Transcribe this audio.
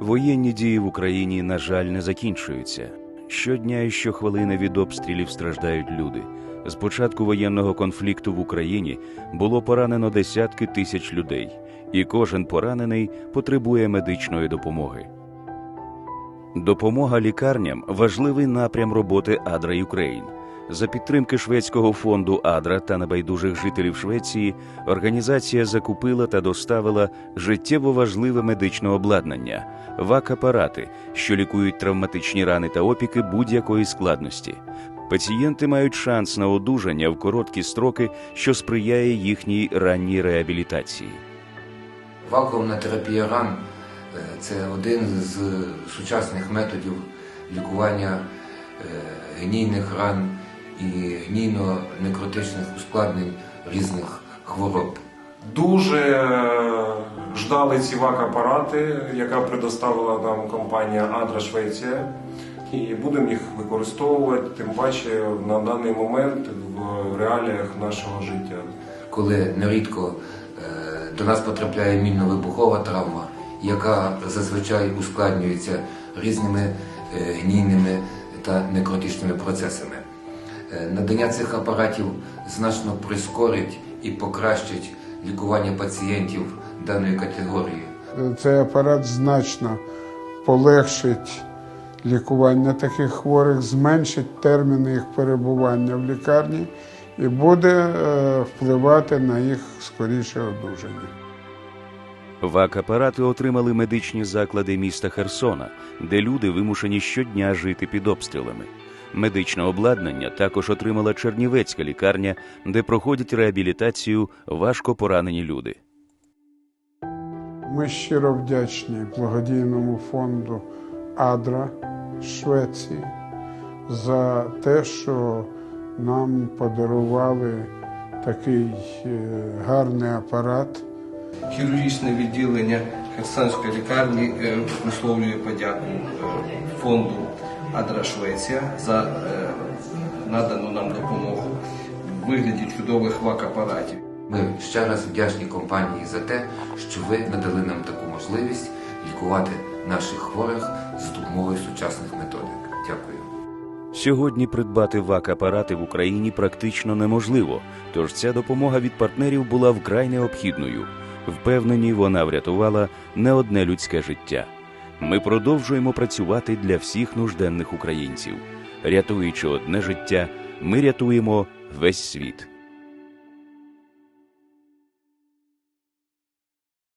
Воєнні дії в Україні, на жаль, не закінчуються. Щодня і щохвилини від обстрілів страждають люди. З початку воєнного конфлікту в Україні було поранено десятки тисяч людей, і кожен поранений потребує медичної допомоги. Допомога лікарням важливий напрям роботи Адра Юкрейн. За підтримки шведського фонду Адра та небайдужих жителів Швеції організація закупила та доставила життєво важливе медичне обладнання ВАК-апарати, що лікують травматичні рани та опіки будь-якої складності. Пацієнти мають шанс на одужання в короткі строки, що сприяє їхній ранній реабілітації. Вакуумна терапія ран це один з сучасних методів лікування е, гнійних ран і гнійно-некротичних ускладнень різних хвороб. Дуже е, ждали ці ВАК-апарати, яка предоставила нам компанія Адра Швеція. І будемо їх використовувати, тим паче на даний момент в реаліях нашого життя. коли нерідко е, до нас потрапляє мінно-вибухова травма, яка зазвичай ускладнюється різними е, гнійними та некротичними процесами. Е, Надання цих апаратів значно прискорить і покращить лікування пацієнтів даної категорії. Цей апарат значно полегшить лікування таких хворих, зменшить терміни їх перебування в лікарні і буде е, впливати на їх скоріше одужання. ВАК-апарати отримали медичні заклади міста Херсона, де люди вимушені щодня жити під обстрілами. Медичне обладнання також отримала Чернівецька лікарня, де проходять реабілітацію важко поранені люди. Ми щиро вдячні благодійному фонду Адра Швеції за те, що нам подарували такий е, гарний апарат. Хірургічне відділення Херсонської лікарні е, висловлює подяку е, фонду Адра Швеція за е, надану нам допомогу в вигляді чудових ВАК-апаратів. Ми ще раз вдячні компанії за те, що ви надали нам таку можливість лікувати наших хворих з допомогою сучасних методик. Дякую. Сьогодні придбати ВАК-апарати в Україні практично неможливо, тож ця допомога від партнерів була вкрай необхідною. Впевнені, вона врятувала не одне людське життя. Ми продовжуємо працювати для всіх нужденних українців. Рятуючи одне життя, ми рятуємо весь світ.